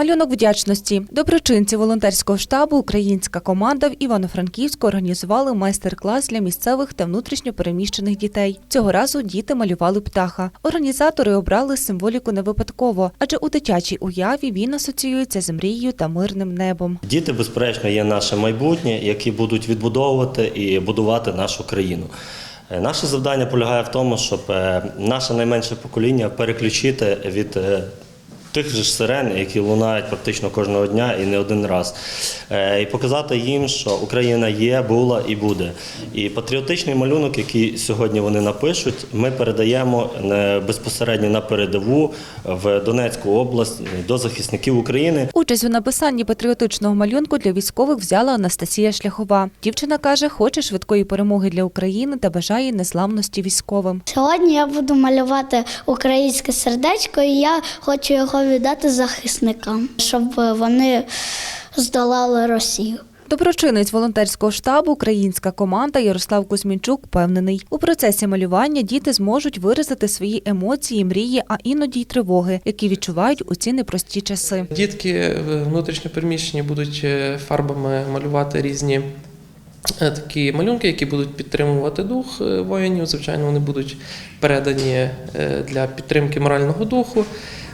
Малюнок вдячності. Доброчинці волонтерського штабу Українська команда в Івано-Франківську організували майстер-клас для місцевих та внутрішньо переміщених дітей. Цього разу діти малювали птаха. Організатори обрали символіку не випадково, адже у дитячій уяві він асоціюється з мрією та мирним небом. Діти, безперечно, є наше майбутнє, які будуть відбудовувати і будувати нашу країну. Е, Наше завдання полягає в тому, щоб е, наше найменше покоління переключити від е, тих же ж сирен, які лунають практично кожного дня і не один раз, Е, і показати їм, що Україна є, була і буде. І патріотичний малюнок, який сьогодні вони напишуть, ми передаємо е, безпосередньо на передову в Донецьку область до захисників України. Участь у написанні патріотичного малюнку для військових взяла Анастасія Шляхова. Дівчина каже, хоче швидкої перемоги для України та бажає незламності військовим. Сьогодні я буду малювати українське сердечко, і я хочу його віддати захисникам, щоб вони здолали Росію. Доброчинець волонтерського штабу Українська команда Ярослав Кузьмінчук впевнений, у процесі малювання діти зможуть виразити свої емоції, мрії, а іноді й тривоги, які відчувають у ці непрості часи. Дітки е, внутрішньопереміщені будуть е, фарбами малювати різні е, такі малюнки, які будуть підтримувати дух е, воїнів. Звичайно, вони будуть передані для підтримки морального духу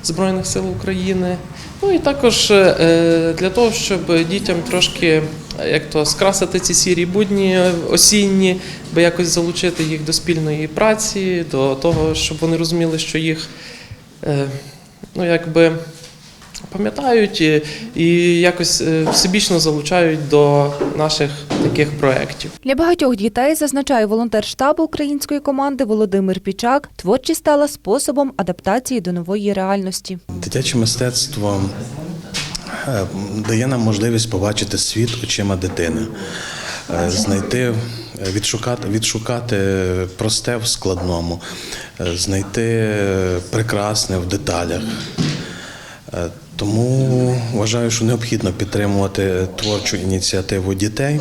Збройних сил України. Ну і також е, для того, щоб дітям трошки як то скрасити ці сірі будні осінні, би якось залучити їх до спільної праці, до того, щоб вони розуміли, що їх е, ну якби пам'ятають і, і якось е, всебічно залучають до наших таких проєктів. Для багатьох дітей, зазначає волонтер штабу української команди Володимир Пічак, творчість стала способом адаптації до нової реальності. Дитяче мистецтво е, дає нам можливість побачити світ очима дитини, е, знайти, е, відшукати, відшукати просте в складному, знайти прекрасне в деталях. Е, Тому вважаю, що необхідно підтримувати творчу ініціативу дітей,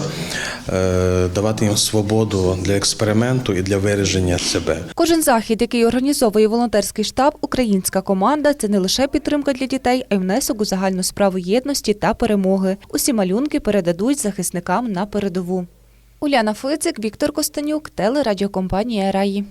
е, давати їм свободу для експерименту і для вираження себе. Кожен захід, який організовує волонтерський штаб, українська команда це не лише підтримка для дітей, а й внесок у загальну справу єдності та перемоги. Усі малюнки передадуть захисникам на передову. Уляна Фицик, Віктор Костанюк, телерадіокомпанія Раї.